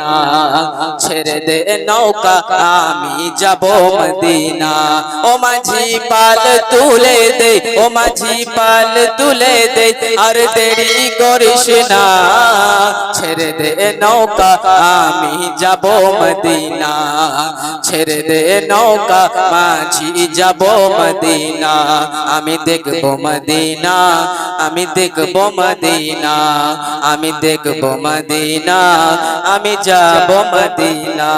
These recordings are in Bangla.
মদিনা। ছেড়ে দে নৌকা, আমি যাব মদিনা। ও মাঝি পাল তুলে দে, ও মাঝি পাল তুলে দে, আর দেরি করিস না। ছেড়ে দে নৌকা, আমি যাব মদিনা। ছেড়ে দে নৌকা, মাঝি যাব মদিনা। আমি দেখব মদিনা, আমি দেখব মদিনা। আমি দেখব মদিনা, আমি যাব মদিনা।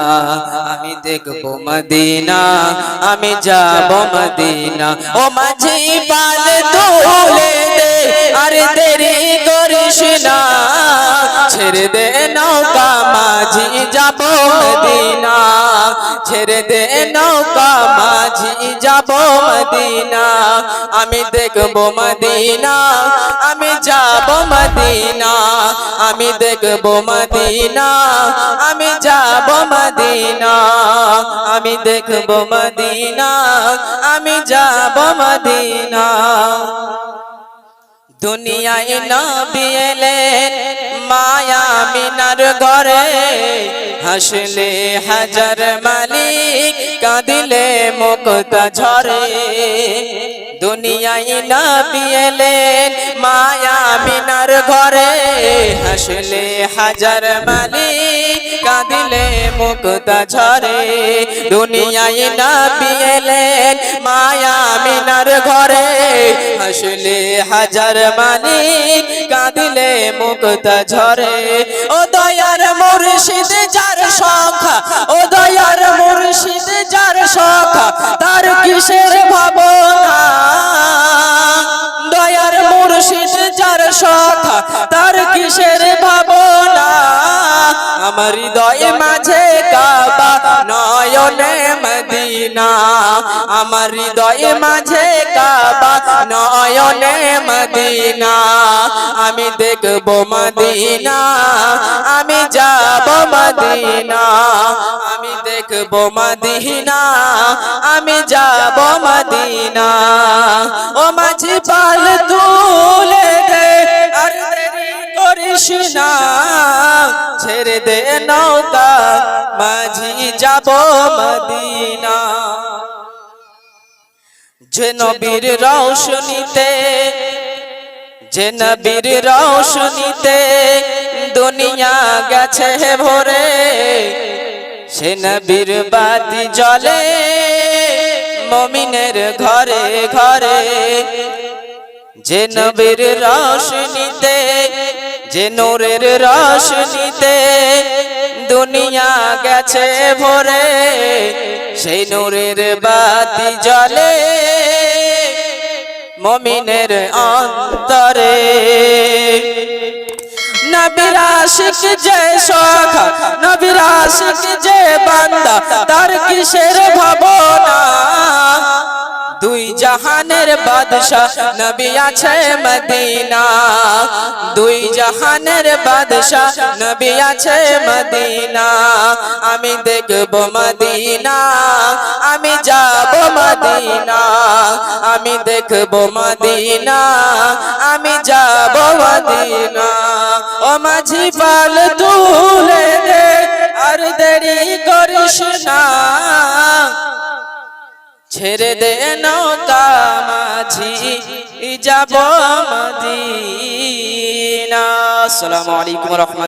আমি দেখব মদিনা। আমি যাব মদিনা। ও মাঝি পাল তোলে দে। আরে দেরি করিস না। ছেড়ে দে নৌকা মাঝি যাব মদিনা। ছেড়ে দে নৌকা, মাঝি যাব মদিনা। আমি দেখব মদিনা, আমি যাব মদিনা। আমি দেখব মদিনা, আমি যাব মদিনা। আমি দেখব মদিনা, আমি যাব মদিনা। দুনিয়ায় নবী এলেন মায়া মিনার ঘরে। হাসলে হাজার মালিক, কাঁদিলে মুক্তা ঝরে। দুনিয়ায় নবী এলেন মায়া মিনার ঘরে। হাসলে হাজার মালিক, কাঁদিলে মুক্তা ঝরে। দুনিয়ায় নবী এলেন মায়া মিনার ঘরে। হাসলে হাজার মালিক, কাঁদিলে মুক্তা ঝরে। ও দয়ার মুর্শিদ যার সংখ্যা ও দয়ার মুর্শিদ যার তার কিসের ভাবনা? দয়ার যার তার কিসের ভাবনা? আমার হৃদয় মাঝে কাবা, নয়নে মদিনা। আমার হৃদয় মাঝে কাবা, নয়নে মদিনা। আমি দেখব মদিনা, আমি যাব মদিনা। আমি দেখব মদিনা। আমি যাব মদিনা। ও মাঝি পাল তুলে দে করিস ছেড়ে দে নৌকা, মাঝি যাব মদিনা। যে নবীর রৌশনীতে যে নবীর রৌশনীতে দুনিয়া গেছে ভরে, সে নবীর বাতি জ্বলে, মমিনের ঘরে ঘরে। যে নবীর রশনীতে, যে নূরের রশনীতে দুনিয়া গেছে ভরে, সেই নূরের বাতি জ্বলে, মমিনের অন্তরে। নবীর আশিক যে শখ নবীর আশিক যে বান্দা, তার কিসের ভাবনা? দুই জাহানের বাদশাহ নবী আছে মদিনা। দুই জাহানের বাদশাহ নবী আছে মদিনা। আমি দেখব মদিনা, আমি যাব মদিনা। আমি দেখব মদিনা, আমি যাব মদিনা। ও মাঝি পাল তুলে দে, আর দেরি করিস না। ছেড়ে দে নৌকা মাঝি, যাব মদিনা। আসসালামু আলাইকুম রহমত